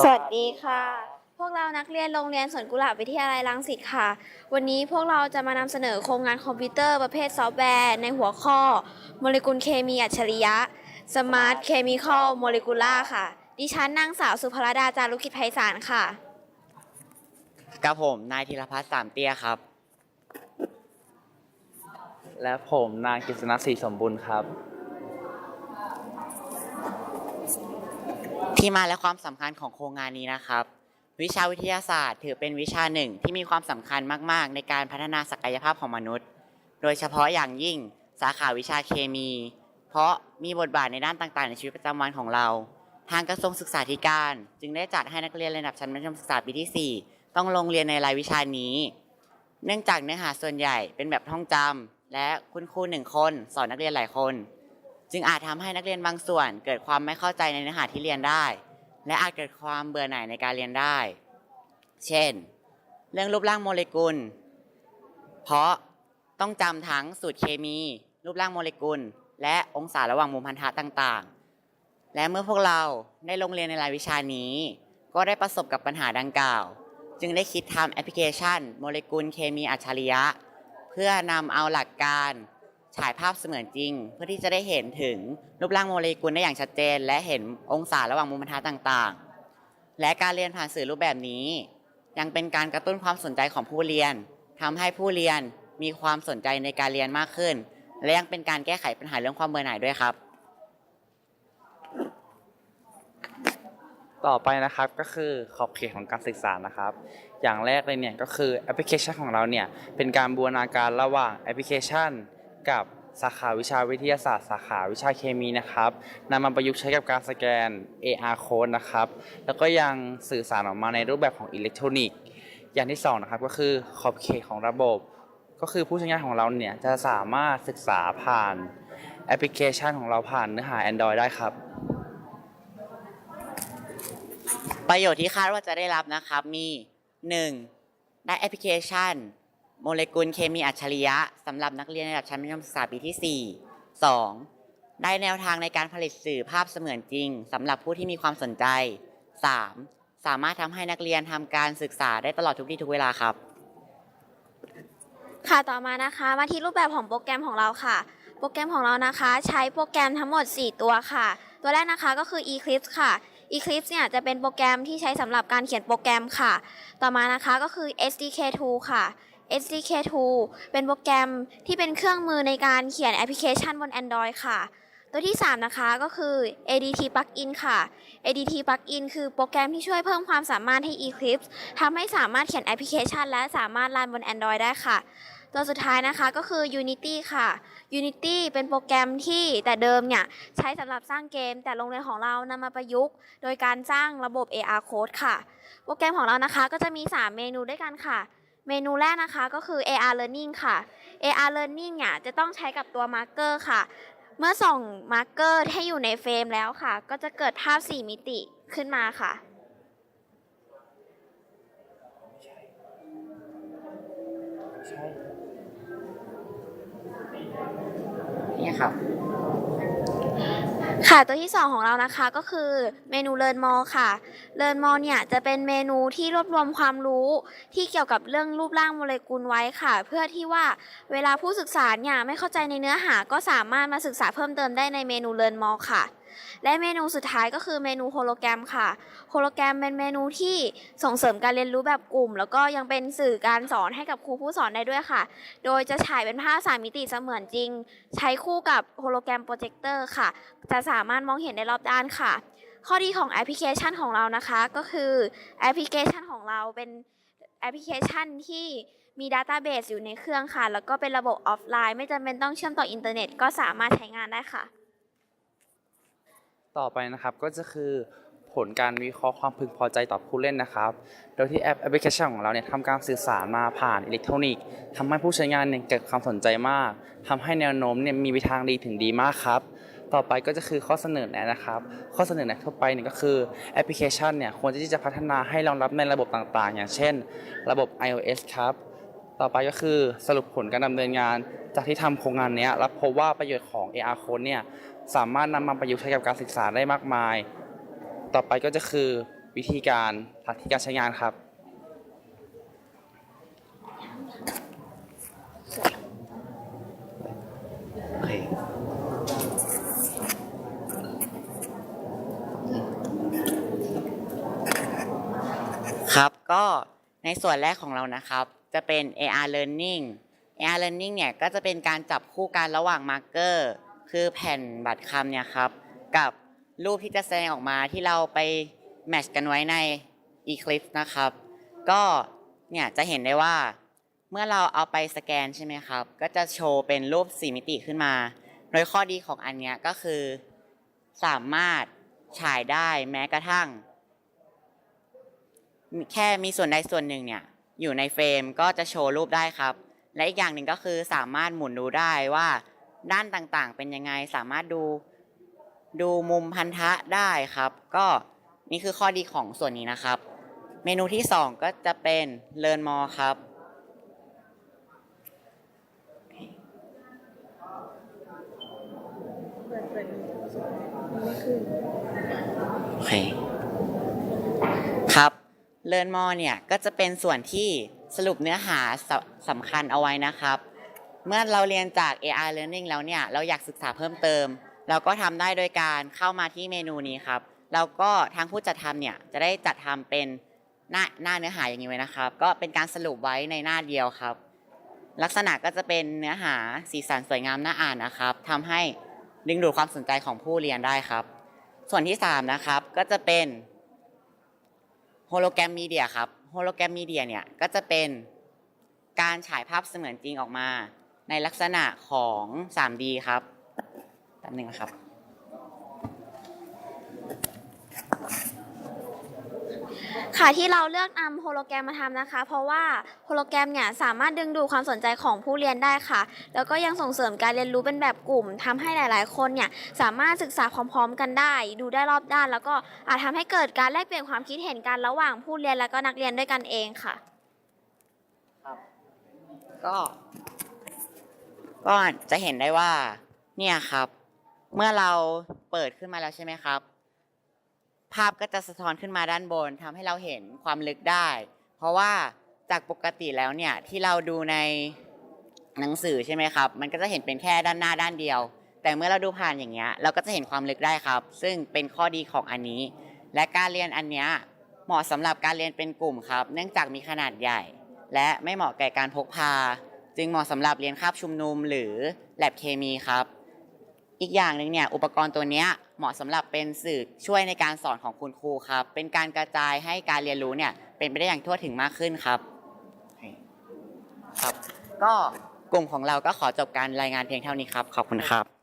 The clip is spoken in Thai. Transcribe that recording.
สวัสดีค่ะ พวกเรานักเรียนโรงเรียนสวนกุหลาบวิทยาลัยรังสิตค่ะ วันนี้พวกเราจะมานำเสนอโครงงานคอมพิวเตอร์ประเภทซอฟต์แวร์ ในหัวข้อ โมเลกุลเคมีอัจฉริยะ Smart Chemical Molecular ค่ะ ดิฉันนางสาวสุภรดาจารุกิจไพศาลค่ะ กับผมนายธีรพัฒน์สามเตี้ยครับ และผมนายกฤษณะศรีสมบูรณ์ครับ ที่มาและความสำคัญของโครงงานนี้นะครับ วิชาวิทยาศาสตร์ ถือเป็นวิชาหนึ่งที่มีความสำคัญมาก ๆ ในการพัฒนาศักยภาพของมนุษย์ โดยเฉพาะอย่างยิ่งสาขาวิชาเคมี เพราะมีบทบาทในด้านต่าง ๆ ในชีวิตประจำวันของเรา ทางกระทรวงศึกษาธิการ จึงได้จัดให้นักเรียนระดับชั้นมัธยมศึกษาปีที่ 4 ต้องลงเรียนในรายวิชานี้ เนื่องจากเนื้อหาส่วนใหญ่เป็นแบบท่องจำและคุณครูหนึ่งคน สอนนักเรียนหลายคน จึงอาจทำให้นักเรียนบางส่วน เกิดความไม่เข้าใจในเนื้อหาที่เรียนได้ และอาจเกิดความเบื่อหน่ายในการเรียนได้ เช่น เรื่องรูปร่างโมเลกุล เพราะต้องจำทั้งสูตรเคมี รูปร่างโมเลกุล และองศาระหว่างมุมพันธะต่างๆ และเมื่อพวกเราได้ลงเรียนในรายวิชานี้ ก็ได้ประสบกับปัญหาดังกล่าว จึงได้คิดทำแอปพลิเคชัน โมเลกุลเคมีอัจฉริยะ เพื่อนำเอาหลักการ ฉายภาพเสมือนจริง เพื่อที่จะได้เห็นถึงรูปร่างโมเลกุลได้อย่างชัดเจน และเห็นองศาระหว่างมุมบรรทัดต่างๆ และการเรียนผ่านสื่อรูปแบบนี้ ยังเป็นการกระตุ้นความสนใจของผู้เรียนทำให้ผู้เรียนมีความสนใจในการเรียนมากขึ้น และยังเป็นการแก้ไขปัญหาเรื่องความเบื่อหน่ายด้วยครับ ต่อไปนะครับก็คือขอบเขตของการศึกษานะครับ อย่างแรกเลยเนี่ยก็คือแอปพลิเคชันของเราเนี่ยเป็นการบูรณาการระหว่างแอปพลิเคชัน กับสาขาวิชาวิทยาศาสตร์ สาขาวิชาเคมีนะครับนำมาประยุกต์ใช้กับการสแกน AR code นะครับ แล้วก็ยังสื่อสารออกมาในรูปแบบของอิเล็กทรอนิกส์ อย่างที่สองนะครับก็คือขอบเขตของระบบ ก็คือผู้ใช้งานของเราเนี่ยจะสามารถศึกษาผ่านแอปพลิเคชันของเราผ่านเนื้อหา Android ได้ครับ ประโยชน์ที่คาดว่าจะได้รับนะครับมี 1. ได้แอปพลิเคชัน โมเลกุลเคมีอัจฉริยะสำหรับนักเรียนระดับชั้นมัธยมศึกษาปีที่ 4 2. ได้แนวทางในการผลิตสื่อภาพเสมือนจริงสำหรับผู้ที่มีความสนใจ 3. สามารถทำให้นักเรียนทำการศึกษาได้ตลอดทุกที่ทุกเวลาครับ ค่ะต่อมานะคะมาที่รูปแบบของโปรแกรมของเราค่ะ โปรแกรมของเรานะคะ ใช้โปรแกรมทั้งหมด 4 ตัวค่ะ ตัวแรกนะคะก็คือ Eclipse ค่ะ Eclipse เนี่ยจะเป็นโปรแกรมที่ใช้สำหรับการเขียนโปรแกรมค่ะ ต่อมานะคะก็คือ SDK2 ค่ะ SDK2 เป็นโปรแกรมที่เป็นเครื่องมือในการเขียนแอปพลิเคชันบน Android ค่ะ ตัวที่ 3 นะคะก็คือ ADT Plugin ค่ะ ADT Plugin คือโปรแกรมที่ช่วยเพิ่มความสามารถให้ Eclipse ทำให้สามารถเขียนแอปพลิเคชัน และสามารถรันบน Android ได้ค่ะตัวสุดท้ายนะคะก็คือ Unity ค่ะ Unity เป็นโปรแกรมที่แต่เดิมเนี่ยใช้สำหรับสร้างเกม แต่โรงเรียนของเรานำมาประยุกต์ โดยการสร้างระบบ AR Code ค่ะ โปรแกรมของเรานะคะก็จะมี 3 เมนูด้วยกันค่ะ เมนูแรกนะคะก็คือ AR Learning ค่ะ AR Learning เนี่ยจะต้องใช้กับตัว Marker ค่ะ เมื่อส่อง Marker ให้อยู่ในเฟรมแล้วค่ะ ก็จะเกิดภาพ 4 มิติขึ้นมาค่ะ นี่ครับ ค่ะตัวที่ 2 ของเรานะคะก็คือเมนูเลิร์นมอค่ะเลิร์นมอเนี่ยจะเป็นเมนูที่รวบรวมความรู้ที่เกี่ยวกับเรื่องรูปร่างโมเลกุลไว้ค่ะ เพื่อที่ว่าเวลาผู้ศึกษาเนี่ยไม่เข้าใจในเนื้อหาก็สามารถมาศึกษาเพิ่มเติมได้ในเมนูเลิร์นมอค่ะ และเมนูสุดท้ายก็คือเมนูโฮโลแกรมค่ะ โฮโลแกรมเป็นเมนูที่ส่งเสริมการเรียนรู้แบบกลุ่ม แล้วก็ยังเป็นสื่อการสอนให้กับครูผู้สอนได้ด้วยค่ะ โดยจะฉายเป็นภาพสามมิติเสมือนจริง ใช้คู่กับโฮโลแกรมโปรเจคเตอร์ค่ะ จะสามารถมองเห็นได้รอบด้านค่ะ ข้อดีของแอปพลิเคชันของเรานะคะ ก็คือแอปพลิเคชันของเราเป็นแอปพลิเคชันที่มีดัตต้าเบสอยู่ในเครื่องค่ะ แล้วก็เป็นระบบออฟไลน์ ไม่จำเป็นต้องเชื่อมต่ออินเทอร์เน็ต ก็สามารถใช้งานได้ค่ะ ต่อไปนะครับก็จะคือผลการวิเคราะห์ความพึงพอใจต่อผู้เล่นนะครับ โดยที่แอปแอปพลิเคชันของเราเนี่ยทำการสื่อสารมาผ่านอิเล็กทรอนิกส์ทำให้ผู้ใช้งานเนี่ยเกิดความสนใจมากทำให้แนวโน้มเนี่ยมีไปทางดีถึงดีมากครับ ต่อไปก็จะคือข้อเสนอแนะนะครับ ข้อเสนอแนะทั่วไปเนี่ยก็คือแอปพลิเคชันเนี่ยควรที่จะพัฒนาให้รองรับในระบบต่างๆ อย่างเช่น ระบบ iOS ครับ ต่อไปก็คือสรุปผลการดำเนินงาน จากที่ทำโครงงานนี้ยแล้วพบว่าประโยชน์ของ AR Code เนี่ยสามารถนำมาประยุกต์ใช้กับการศึกษาได้มากมาย ต่อไปก็จะคือวิธีการหลักที่การใช้งานครับโอเคครับก็ ส่วนแรกของเรานะครับ จะเป็น AR Learning AR Learning เนี่ยก็จะเป็นการจับคู่กันระหว่างมาร์กเกอร์คือแผ่นบัตรคำเนี่ยครับ กับรูปที่จะแสดงออกมาที่เราไปแมชกันไว้ใน Eclipse นะครับ ก็เนี่ยจะเห็นได้ว่าเมื่อเราเอาไปสแกนใช่ไหมครับ ก็จะโชว์เป็นรูป4มิติขึ้นมา โดยข้อดีของอันเนี้ยก็คือ สามารถฉายได้แม้กระทั่ง แค่มีส่วนใดส่วนหนึ่งเนี่ยอยู่ในเฟรมก็จะโชว์รูปได้ครับ และอีกอย่างหนึ่งก็คือสามารถหมุนดูได้ว่าด้านต่างๆ เป็นยังไงสามารถดูดูมุมพันธะได้ครับ ก็นี่คือข้อดีของส่วนนี้นะครับ เมนูที่ 2 ก็จะเป็น Learn More ครับโอเค ครับ Learn More เนี่ยก็จะเป็นส่วนที่สรุปเนื้อหาสสำคัญเอาไว้นะครับ เมื่อเราเรียนจาก AR Learning แล้วเนี่ยเราอยากศึกษาเพิ่มเติม เราก็ทำได้โดยการเข้ามาที่เมนูนี้ครับแล้วก็ทางผู้จัดทำเนี่ยจะได้จัดทำเป็นหน้าหน้าเนื้อหาอย่างนี้ไว้นะครับ ก็เป็นการสรุปไว้ในหน้าเดียวครับ ลักษณะก็จะเป็นเนื้อหาสีสันสวยงามน่าอ่านนะครับทำให้ดึงดูดความสนใจของผู้เรียนได้ครับ ส่วนที่ 3 นะครับก็จะเป็น โฮโลแกรมมีเดียครับโฮโลแกรมมีเดียเนี่ยก็จะเป็นการฉายภาพเสมือนจริงออกมา ในลักษณะของ 3D ครับแป๊บนึงนะครับ ค่ะที่เราเลือกนำโฮโลแกรมมาทำนะคะ เพราะว่าโฮโลแกรมเนี่ยสามารถดึงดูดความสนใจของผู้เรียนได้ค่ะ แล้วก็ยังส่งเสริมการเรียนรู้เป็นแบบกลุ่มทำให้หลาย ๆ คนเนี่ยสามารถศึกษาพร้อม ๆ กันได้ ดูได้รอบด้าน แล้วก็อาจทำให้เกิดการแลกเปลี่ยนความคิดเห็นกันระหว่างผู้เรียนและก็นักเรียนด้วยกันเองค่ะ ก็ก็จะเห็นได้ว่าเนี่ยครับ เมื่อเราเปิดขึ้นมาแล้วใช่ไหมครับ ภาพก็จะสะท้อนขึ้นมาด้านบนทำให้เราเห็นความลึกได้ เพราะว่าจากปกติแล้วเนี่ยที่เราดูในหนังสือใช่ไหมครับ มันก็จะเห็นเป็นแค่ด้านหน้าด้านเดียว แต่เมื่อเราดูผ่านอย่างเงี้ยเราก็จะเห็นความลึกได้ครับ ซึ่งเป็นข้อดีของอันนี้ และการเรียนอันเนี้ยเหมาะสำหรับการเรียนเป็นกลุ่มครับ เนื่องจากมีขนาดใหญ่ และไม่เหมาะแก่การพกพา จึงเหมาะสำหรับเรียนคาบชุมนุมหรือแลบเคมีครับ อีกอย่างหนึ่งเนี่ยอุปกรณ์ตัวเนี้ย เหมาะสำหรับเป็นสื่อช่วยในการสอนของคุณครูครับ เป็นการกระจายให้การเรียนรู้เนี่ยเป็นไปได้อย่างทั่วถึงมากขึ้นครับ ครับ ก็กลุ่มของเราก็ขอจบการรายงานเพียงเท่านี้ครับ ขอบคุณครับ